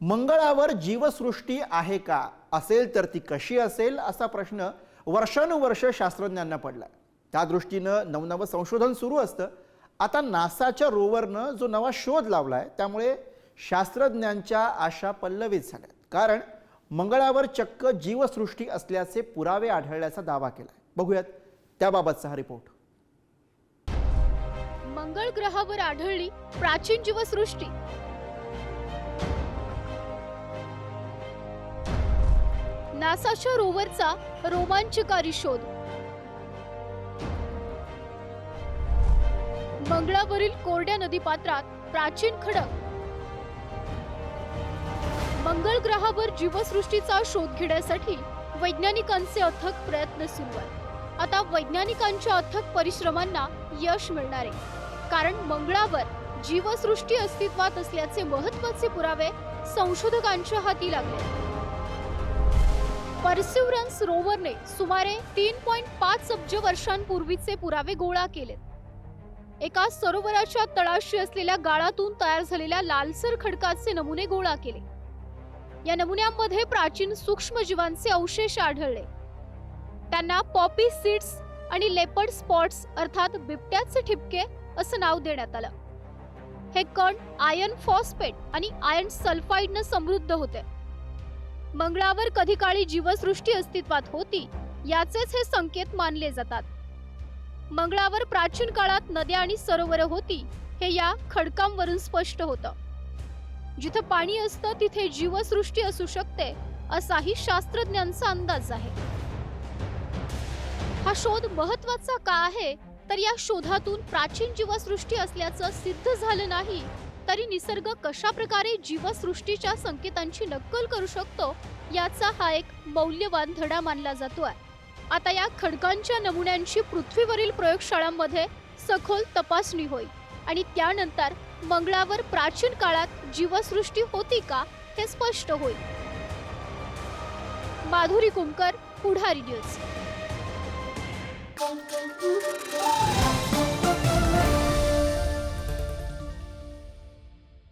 मंगळावर जीवसृष्टी आहे का? असेल तर ती कशी असेल? असा प्रश्न वर्षानुवर्ष शास्त्रज्ञांना पडला त्या दृष्टीनं नवनवं संशोधन सुरू असतं. आता नासाच्या रोवरनं जो नवा शोध लावलाय त्यामुळे शास्त्रज्ञांच्या आशा पल्लवित झाल्यात. कारण मंगळावर चक्क जीवसृष्टी असल्याचे पुरावे आढळल्याचा दावा केलाय. बघूयात त्याबाबतचा हा रिपोर्ट. मंगळ ग्रहावर आढळली प्राचीन जीवसृष्टी. नासाच्या रोवरचा रोमांचकारी शोध. मंगळावरील कोरड्या नदीपात्रात प्राचीन खडक. मंगळ ग्रहावर जीवसृष्टीचा शोध घेण्यासाठी वैज्ञानिकांचे अथक प्रयत्न सुरू आहेत. आता वैज्ञानिकांच्या अथक परिश्रमांना यश मिळणार आहे. कारण मंगळावर जीवसृष्टी अस्तित्वात असल्याचे महत्त्वाचे पुरावे संशोधकांच्या हाती लागले परसिवरन्स रोवरने सुमारे तीन पॉईंट पाच अब्ज वर्षांपूर्वीचे पुरावे गोळा केलेत. एका सरोवराच्या तळाशी असलेल्या गाळातून तयार झालेल्या लालसर खडकाचे नमुने गोळा केले. या नमुन्यांमध्ये प्राचीन सूक्ष्मजीवांचे अवशेष आढळले. त्यांना पॉपी सीड्स आणि लेपर्ड स्पॉट्स अर्थात बिबट्याचे ठिपके असं नाव देण्यात आलं. हे कण आयर्न फॉस्फेट आणि आयर्न सल्फाईडनं समृद्ध होते. मंगळावर कधी काळी जीवसृष्टी अस्तित्वात होती याचेच हे संकेत मानले जातात. मंगळावर प्राचीन काळात नद्या आणि सरोवरं होती हे या खडकांवरून स्पष्ट होतं. जिथं पाणी असतं तिथे जीवसृष्टी असू शकते असाही शास्त्रज्ञांचा अंदाज आहे. हा शोध महत्त्वाचा का आहे तर या शोधातून प्राचीन जीवसृष्टी असल्याचं सिद्ध झालं नाही तरी निसर्ग कशा प्रकारे जीवसृष्टीच्या संकेतांची नक्कल करू शकतो याचा हा एक मौल्यवान धडा मानला जातो आहे आता या खडकांच्या नमुन्यांची पृथ्वीवरील प्रयोगशाळांमध्ये सखोल तपासणी होईल आणि त्यानंतर मंगळावर प्राचीन काळात जीवसृष्टी होती का हे स्पष्ट होईल. माधुरी कुंकर पुढारी न्यूज.